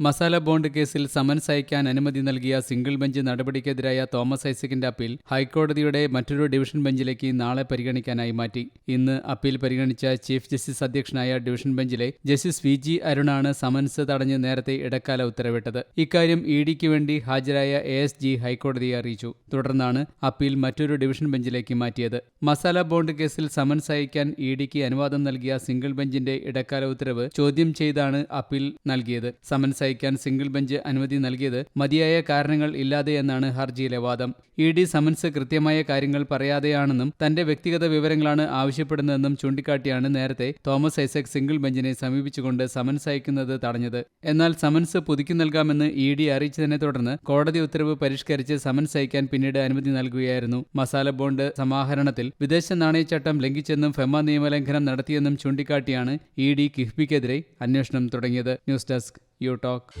Masala bond കേസിൽ summons അയക്കാൻ അനുമതി നൽകിയ സിംഗിൾ ബെഞ്ച് നടപടിക്കെതിരായ തോമസ് ഐസക്കിന്റെ അപ്പീൽ ഹൈക്കോടതിയുടെ മറ്റൊരു ഡിവിഷൻ ബെഞ്ചിലേക്ക് നാളെ പരിഗണിക്കാനായി മാറ്റി. ഇന്ന് അപ്പീൽ പരിഗണിച്ച ചീഫ് ജസ്റ്റിസ് അധ്യക്ഷനായ ഡിവിഷൻ ബെഞ്ചിലെ ജസ്റ്റിസ് വി ജി അരുണാണ് സമൻസ് തടഞ്ഞ് നേരത്തെ ഇടക്കാല ഉത്തരവിട്ടത്. ഇക്കാര്യം ഇ ഡിക്ക് വേണ്ടി ഹാജരായ എ എസ് ജി ഹൈക്കോടതിയെ അറിയിച്ചു. തുടർന്നാണ് അപ്പീൽ മറ്റൊരു ഡിവിഷൻ ബെഞ്ചിലേക്ക് മാറ്റിയത്. മസാല ബോണ്ട് കേസിൽ സമൻസ് അയക്കാൻ ഇ ഡിക്ക് അനുവാദം നൽകിയ സിംഗിൾ ബെഞ്ചിന്റെ ഇടക്കാല ഉത്തരവ് ചോദ്യം ചെയ്താണ് അപ്പീൽ നൽകിയത്. സമൻസ് അയക്കാൻ സിംഗിൾ ബെഞ്ച് അനുമതി നൽകിയത് മതിയായ കാരണങ്ങൾ ഇല്ലാതെ എന്നാണ് ഹർജിയിലെ വാദം. ഇ ഡി സമൻസ് കൃത്യമായ കാര്യങ്ങൾ പറയാതെയാണെന്നും തന്റെ വ്യക്തിഗത വിവരങ്ങളാണ് ആവശ്യപ്പെടുന്നതെന്നും ചൂണ്ടിക്കാട്ടിയാണ് നേരത്തെ തോമസ് ഐസക് സിംഗിൾ ബെഞ്ചിനെ സമീപിച്ചുകൊണ്ട് സമൻസ് അയക്കുന്നത് തടഞ്ഞത്. എന്നാൽ സമൻസ് പുതുക്കി നൽകാമെന്ന് ഇ ഡി അറിയിച്ചതിനെ തുടർന്ന് കോടതി ഉത്തരവ് പരിഷ്കരിച്ച് സമൻസ് അയക്കാൻ പിന്നീട് അനുമതി നൽകുകയായിരുന്നു. മസാല ബോണ്ട് സമാഹരണത്തിൽ വിദേശ നാണയച്ചട്ടം ലംഘിച്ചെന്നും ഫെമ നിയമലംഘനം നടത്തിയെന്നും ചൂണ്ടിക്കാട്ടിയാണ് ഇ ഡി കിഫ്ബിക്കെതിരെ അന്വേഷണം തുടങ്ങിയത്. News desk your talk.